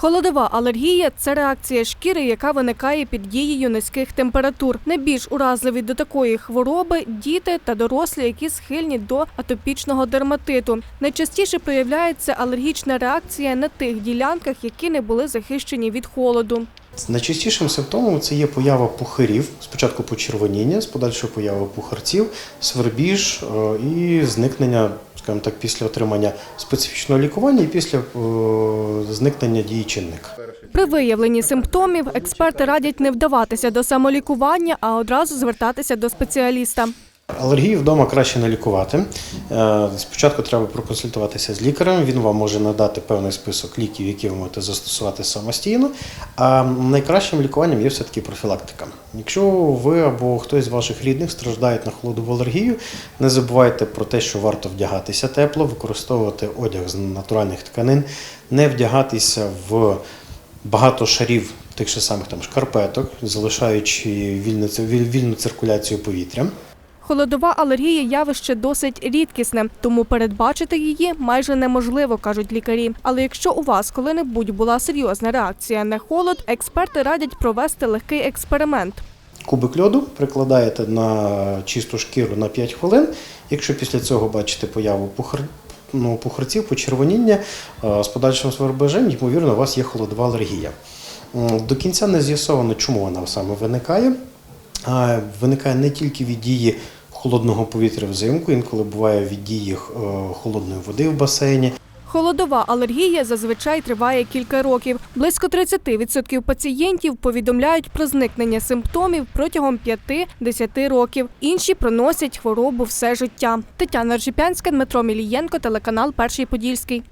Холодова алергія це реакція шкіри, яка виникає під дією низьких температур. Найбільш уразливі до такої хвороби діти та дорослі, які схильні до атопічного дерматиту. Найчастіше проявляється алергічна реакція на тих ділянках, які не були захищені від холоду. Найчастішим симптомом це є поява пухирів, спочатку почервоніння, з подальшою появою пухарців, свербіж е, і зникнення, скажімо так, після отримання специфічного лікування і після е, зникнення дії чинника. При виявленні симптомів експерти радять не вдаватися до самолікування, а одразу звертатися до спеціаліста. Алергію вдома краще не лікувати. Е, Спочатку треба проконсультуватися з лікарем. Він вам може надати певний список ліків, які ви можете застосувати самостійно. А найкращим лікуванням є все-таки профілактика. Якщо ви або хтось з ваших рідних страждають на холодову алергію, не забувайте про те, що варто вдягатися тепло, використовувати одяг з натуральних тканин, не вдягатися в багато шарів тих же самих там шкарпеток, залишаючи вільну, вільну циркуляцію повітря. Холодова алергія явище досить рідкісне, тому передбачити її майже неможливо, кажуть лікарі. Але якщо у вас коли-небудь була серйозна реакція на холод, експерти радять провести легкий експеримент. Кубик льоду прикладаєте на чисту шкіру на 5 хвилин. Якщо після цього бачите появу пухар, ну, пухарців, почервоніння е, з подальшим свербежем, ймовірно, у вас є холодова алергія. До кінця не з'ясовано, чому вона саме виникає. Виникає не тільки від дії холодного повітря взимку, інколи буває від дії е, холодної води в басейні. Холодова алергія зазвичай триває кілька років. Близько 30% пацієнтів повідомляють про зникнення симптомів протягом 5-10 років. Інші проносять хворобу все життя. Тетяна Ржипянська, Дмитро Мілієнко, телеканал Перший Подільський.